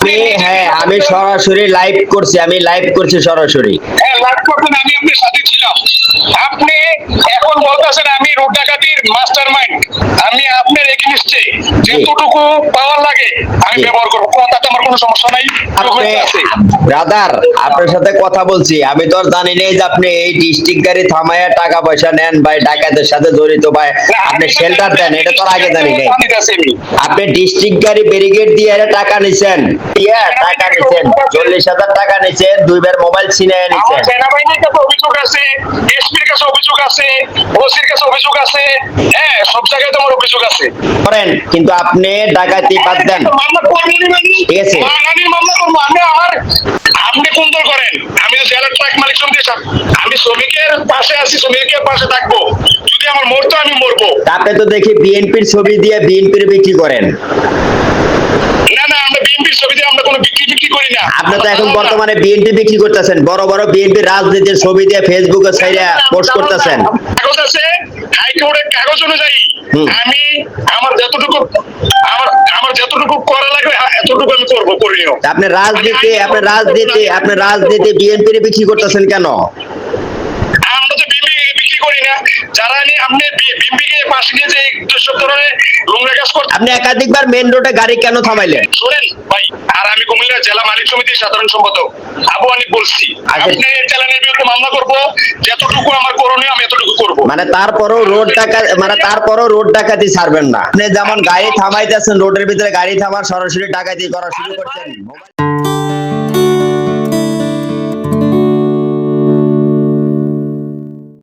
আমি হ্যাঁ আমি সরাসরি লাইভ করছি আমি লাইভ করছি সরাসরি। হ্যাঁ লাইভ করতেন আমি আপনার সাথে ছিলাম। আপনি এখন বলতেছেন আমি রোড ডাকাতির মাস্টার মাইন্ড আমি আপনার এগেনিস্টে যতটুকু পাওয়ার লাগে আমি ব্যবহার করব। কোনো সমস্যা নাই ব্রাদার আপনার সাথে কথা বলছি। আমি তো আর জানি নাই যে আপনি এই ডিস্ট্রিক্ট গাড়ি থামাইয়া টাকা পয়সা নেন ভাই ডাকাতের সাথে জড়িত ভাই। আপনি শেল্টার দেন এটা তো আগে জানি নাই। আপনি ডিস্ট্রিক্ট গাড়ি ব্যারিকেড দিয়ে টাকা নিছেন। টাকা নিছেন। চল্লিশ হাজার টাকা নিছেন দুইবার মোবাইল ছিনে নিছেন। সেনাবাহিনীর কাছে অভিযোগ আছে এসপির কাছে অভিযোগ আছে ওসির কাছে অভিযোগ আছে। সব জায়গায় তোমার আছে। করেন কিন্তু আপনি ডাকাতি বাদ দেন? ঠিক আছে। মামলা করব আমি আমার আপনি কোন দল করেন। আমি তো জেলার ট্রাক মালিক আমি শ্রমিকের পাশে আছি শ্রমিকের পাশে থাকব। যদি আমার মরতো আমি মরবো। আপনি তো দেখি বিএনপির ছবি দিয়ে বিএনপির বিক্রি করেন। না না আমরা বিএনপির ছবিতে আমরা কোনো বিক্রি বিক্রি করি না। আপনি তো এখন বর্তমানে বিএনপি বিক্রি করতেছেন। বড় বড় বিএনপি রাজনীতির ছবি দিয়ে ফেসবুকে সাইডে পোস্ট করতেছেন। কাগজ আছে হাইকোর্টের কাগজ অনুযায়ী আমি আমার যতটুকু আমার আমার যতটুকু করা লাগবে এতটুকু আমি করব করিও। আপনি রাজনীতি আপনি রাজনীতি আপনি রাজনীতি বিএনপির বিক্রি করতেছেন কেন? বিক্রি না যারা আপনি বিএমপি পাশে নিয়ে যে যেসব ধরনের নোংরা কাজ করতে। আপনি একাধিকবার মেন রোডে গাড়ি কেন থামাইলেন? শোনেন ভাই আর আমি কুমিল্লা জেলা মালিক সমিতির সাধারণ সম্পাদক আবু আনি বলছি। আচ্ছা। আপনি চ্যানেলের বিরুদ্ধে মামলা করব যতটুকু আমার করণীয় আমি এতটুকু করব। মানে তারপরও রোড মানে তারপরও রোড ডাকাতি ছাড়বেন না। আপনি যেমন গাড়ি থামাইতেছেন রোডের ভিতরে গাড়ি থামার সরাসরি ডাকাতি করা শুরু করছেন।